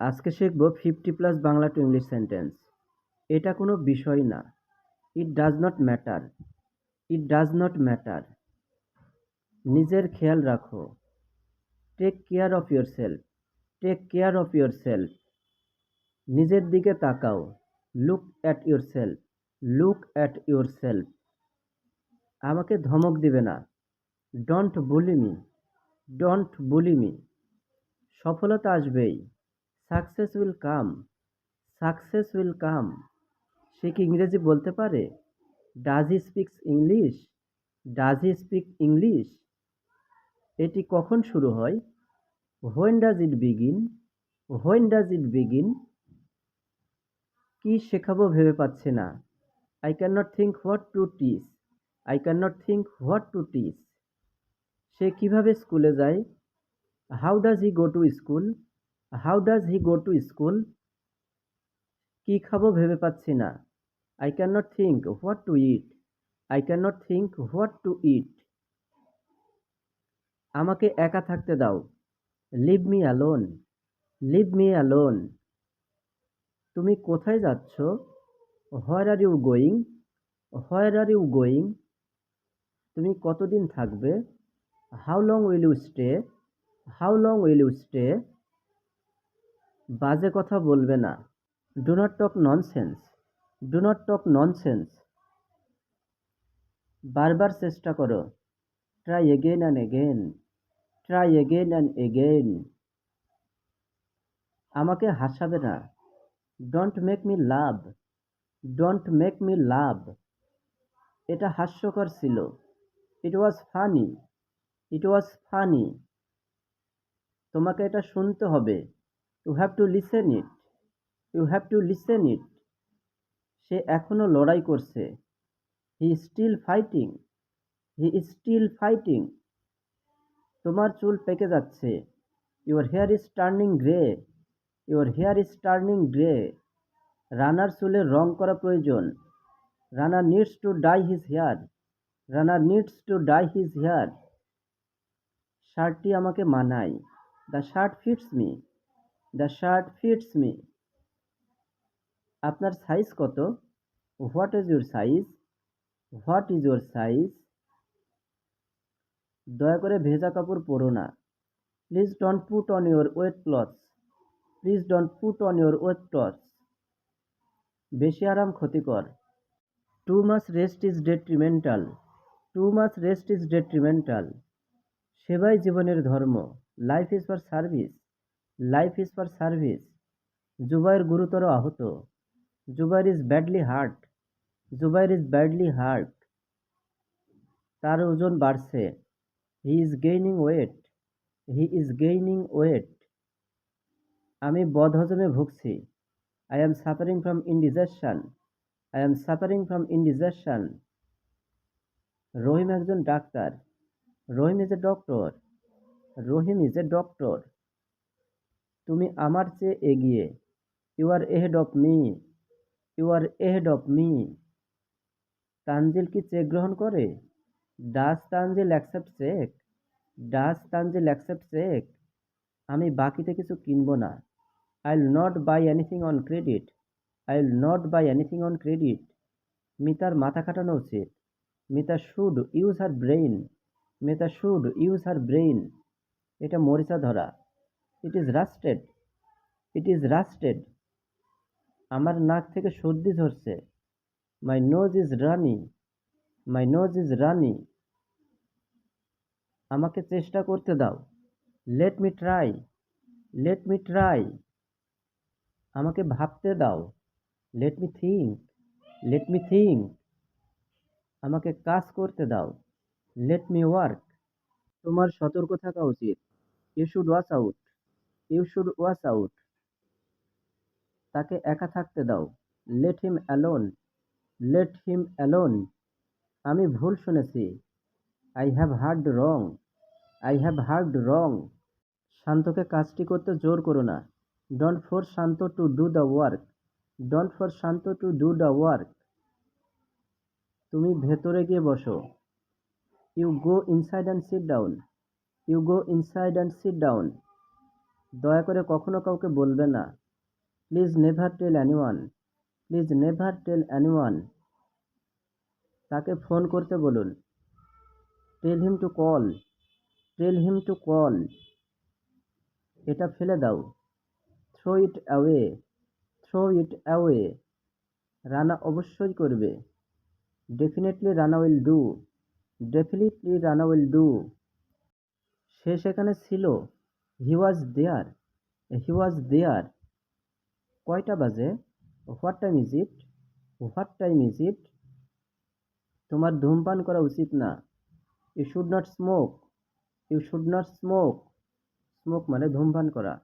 আজকে শিখব fifty plus Bangla to English sentence এটা কোনো বিষয় না। It does not matter it does not matter নিজের খেয়াল রাখো। Take care of yourself take care of yourself নিজের দিকে তাকাও। Look at yourself look at yourself আমাকে ধমক দিবে না। Don't bully me don't bully me সফলতা আসবেই। Success will come success will come সে কি ইংরেজি বলতে পারে? Does he speaks English does he speak English এটি কখন শুরু হয়? When does it begin when does it begin কি শেখাবো ভেবে পাচ্ছে না। I can not think what to teach I can not think what to teach সে কীভাবে স্কুলে যায়? How does he go to school how does he go to school কি খাব ভেবে পাচ্ছি না। I can not think what to eat I can not think what to eat আমাকে একা থাকতে দাও। Leave me alone leave me alone তুমি কোথায় যাচ্ছ? Where are you going where are you going তুমি কতদিন থাকবে? How long will you stay how long will you stay বাজে কথা বলবে না। Do not talk nonsense do not talk nonsense বারবার চেষ্টা করো। Try again and again try again and again আমাকে হাসাবে না। Don't make me love don't make me love এটা হাস্যকর ছিল। ইট ওয়াজ ফানি ইট ওয়াজ ফানি তোমাকে এটা শুনতে হবে। You have to listen it you have to listen it সে এখনও লড়াই করছে। He still fighting he still fighting তোমার চুল পেকে যাচ্ছে। Your hair is turning grey your hair is turning grey রানার চুলের রং করা প্রয়োজন। রানার needs to dye his hair runner needs to dye his hair শার্টটি আমাকে মানায়। The shirt fits me the shirt fits me আপনার সাইজ কত? What is your size what is your size দয়া করে ভেজা কাপড় পরো না। Please don't put on your wet clothes please don't put on your wet clothes বেশি আরাম ক্ষতিকর। Too much rest is detrimental too much rest is detrimental সেবাই জীবনের ধর্ম। Life is for service life is for service Zubair গুরুতর আহত Zubair is badly hurt Zubair is badly hurt তার ওজন বাড়ছে he is gaining weight he is gaining weight আমি বদহজমে ভুগছি I am suffering from indigestion I am suffering from indigestion Rahim একজন doctor Rahim is a doctor Rahim is a doctor তুমি আমার চেয়ে এগিয়ে। You are ahead of me you are ahead of me Tanzil কি cheque গ্রহণ করে? Does Tanzil accept cheque does Tanzil accept cheque আমি বাকিতে কিছু কিনবো না। I will not buy anything on credit I will not buy anything on credit মিতার মাথা খাটানো উচিত। Mita should use her brain Mita should use her brain এটা মরিচা ধরা। ইট ইজ রাস্টেড ইট ইজ রাস্টেড আমার নাক থেকে সর্দি ঝরছে। My nose is runny my nose is runny আমাকে চেষ্টা করতে দাও। Let me try let me try আমাকে ভাবতে দাও। Let me think let me think আমাকে কাজ করতে দাও। লেট মি ওয়ার্ক তোমার সতর্ক থাকা উচিত। You should watch out you should watch out. তাকে একা থাকতে দাও। Let him alone let him alone আমি ভুল শুনেছি। I have heard wrong I have heard wrong শান্তকে কাজটি করতে জোর করো না। Don't force Shanto to do the work don't force Shanto to do the work তুমি ভেতরে গিয়ে বসো। You go inside and sit down you go inside and sit down দয়া করে কখনো কাউকে বলবে না। Please never tell anyone please never tell anyone তাকে ফোন করতে বলুন। Tell him to call tell him to call এটা ফেলে দাও। Throw it away throw it away Rana অবশ্যই করবে। Definitely Rana will do definitely Rana will do সে সেখানে ছিল। হি ওয়াজ দেয়ার হি ওয়াজ দেয়ার কয়টা বাজে? What time is it what time is it তোমার ধূমপান করা উচিত না। You should not smoke you should not smoke smoke মানে ধূমপান করা।